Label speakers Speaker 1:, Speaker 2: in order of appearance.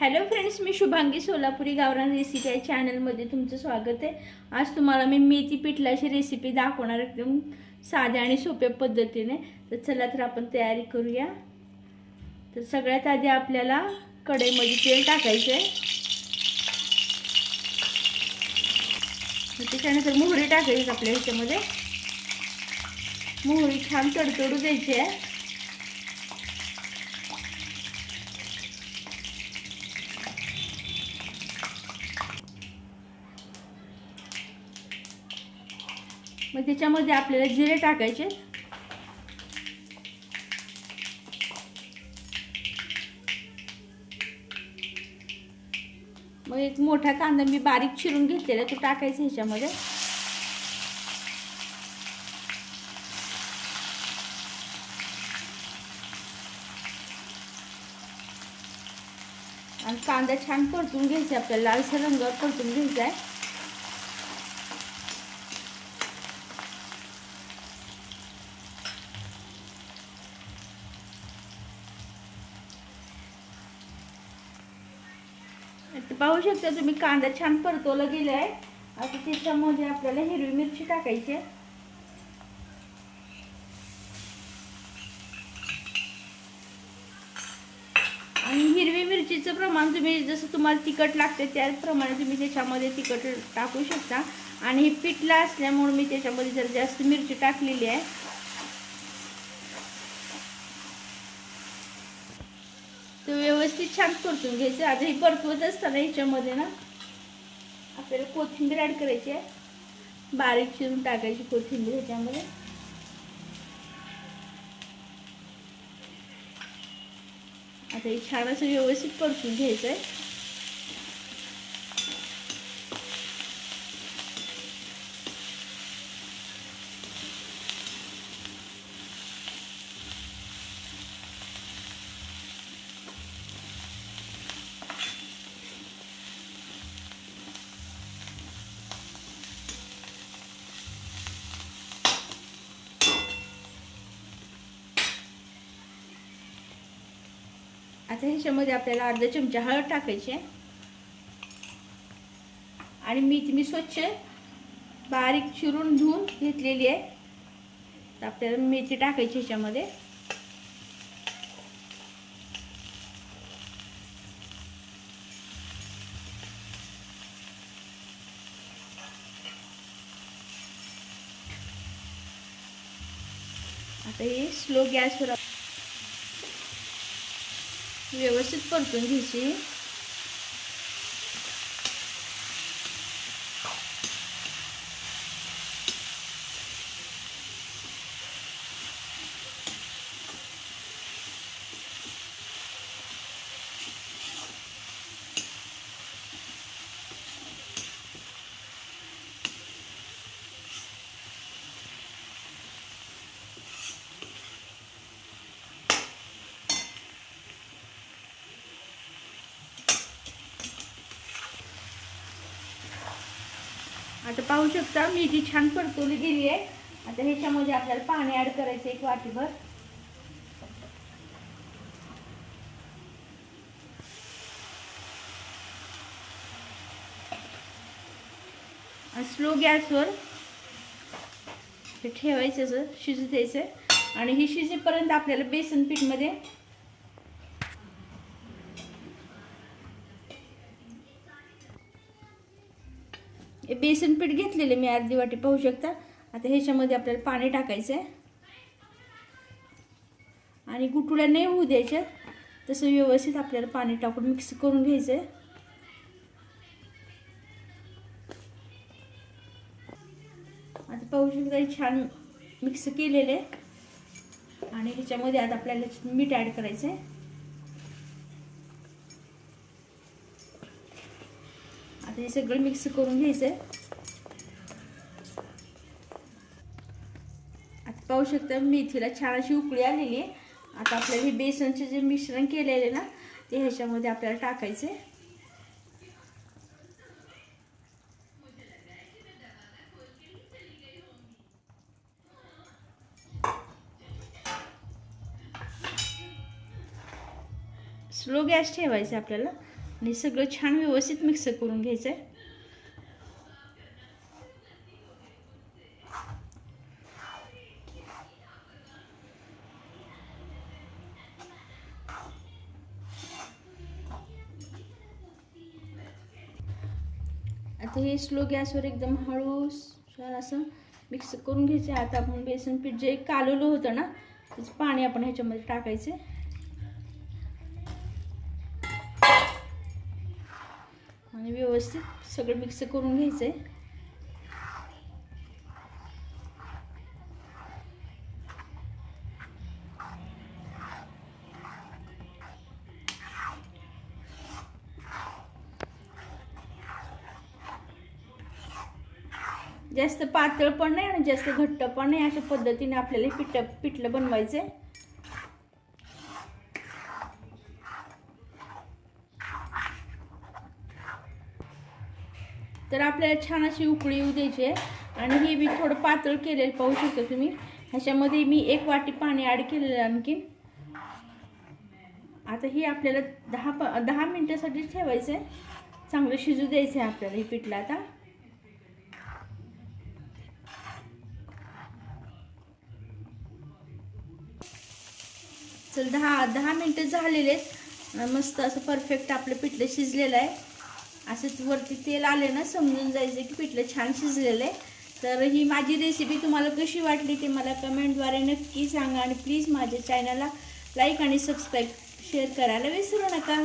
Speaker 1: Hello friends मी शुभांगी सोलापुरी गावरान recipe या चॅनलमध्ये तुमचं स्वागत आहे. आज तुम्हाला मी मेथी पिठलाची रेसिपी दाखवणार एकदम साध्या आणि सोप्या पद्धतीने. तर चला तर आपण तयारी करूया. तर सगळ्यात आधी आपल्याला कढईमध्ये तेल टाकायचं आहे त्याच्यानंतर मोहरी टाकायची आपल्या ह्याच्यामध्ये. मोहरी छान तडतडू द्यायची आहे. मग त्याच्यामध्ये आपल्याला जिरे टाकायचे. मग एक मोठा कांदा मी बारीक चिरून घेतलेला तो टाकायचा ह्याच्यामध्ये. आणि कांदा छान परतून घ्यायचा आपल्याला लालसर रंगावर परतून घ्यायचा आहे. पाहू शकता तुम्ही कांदा छान परतवला गेला आहे आता त्याच्यामध्ये आपल्याला हिरवी मिरची टाकायची आहे. आणि हिरवी मिरचीचं प्रमाण तुम्ही जसं तुम्हाला तिखट लागते त्याप्रमाणे तुम्ही त्याच्यामध्ये तिखट टाकू शकता. आणि हे पिठला असल्यामुळे मी त्याच्यामध्ये जर जास्त मिरची टाकलेली आहे तर व्यवस्थित छान परतून घ्यायचं. आता हे परतवत असताना ह्याच्यामध्ये ना आपल्याला कोथिंबीर ॲड करायची आहे. बारीक चिरून टाकायची कोथिंबीर ह्याच्यामध्ये. आता हे छान असं व्यवस्थित परतून घ्यायचं आहे आता ह्याच्यामध्ये आपल्याला अर्धा चमचा हळद टाकायची आहे. आणि मीठ मी स्वच्छ बारीक चिरून धुवून घेतलेली आहे. तर आपल्याला मेथी टाकायची ह्याच्यामध्ये. आता हे स्लो गॅसवर व्यवस्थित परतून घ्यायची आता पाहू शकता जी छान परतवली गेली आहे. आता ह्याच्यामध्ये आपल्याला पाणी ऍड करायचं एक वाटीभर. स्लो गॅसवर हे ठेवायचं असं शिजू द्यायचं. आणि ही शिजेपर्यंत आपल्याला बेसन पीठमध्ये बेसन पीठ घेतलेले मी अर्धी वाटी पाहू शकता. आता ह्याच्यामध्ये आपल्याला पाणी टाकायचं आहे आणि गुटुळ्या नाही होऊ द्यायच्या तसं व्यवस्थित आपल्याला पाणी टाकून मिक्स करून घ्यायचं आहे आता पाहू शकता छान मिक्स केलेले आणि ह्याच्यामध्ये आता आपल्याला मीठ ॲड करायचं आहे हे सगळं मिक्स करून घ्यायचं आहे आता पाहू शकता मेथीला छान अशी उकळी आलेली आहे. आता आपल्याला हे बेसनचे जे मिश्रण केलेले ना ते ह्याच्यामध्ये आपल्याला टाकायचे स्लो गॅस ठेवायचा आपल्याला. आणि सगळं छान व्यवस्थित मिक्स करून घ्यायचं आहे आता हे स्लो गॅसवर एकदम हळू छान असं मिक्स करून घ्यायचे आता आपण बेसन पीठ जे कालवलं होतं ना त्याचं पाणी आपण ह्याच्यामध्ये टाकायचे आणि व्यवस्थित सगळं मिक्स करून घ्यायचं आहे जास्त पातळ पण नाही आणि जास्त घट्ट पण नाही अशा पद्धतीने आपल्याला पिठ पिठलं बनवायचं आहे तर आपल्याला छान अशी उकळी येऊ द्यायची आहे. आणि हे मी थोडं पातळ केलेलं पाहू शकता तुम्ही. ह्याच्यामध्ये मी एक वाटी पाणी ॲड केलेलं आणखीन. आता ही आपल्याला दहा प दहा मिनटासाठी ठेवायचं आहे. चांगलं शिजू द्यायचं आहे आपल्याला हे पिठलं आता. चल दहा दहा मिनटं झालेले आहेत. मस्त असं परफेक्ट आपलं पिठलं शिजलेलं आहे. असंच वरती तेल आले ना समजून जायचं की पिठलं छान शिजलेलं आहे तर ही माझी रेसिपी तुम्हाला कशी वाटली ते मला कमेंटद्वारे नक्की सांगा. आणि प्लीज माझ्या चॅनलला लाईक आणि सबस्क्राईब शेअर करायला विसरू नका.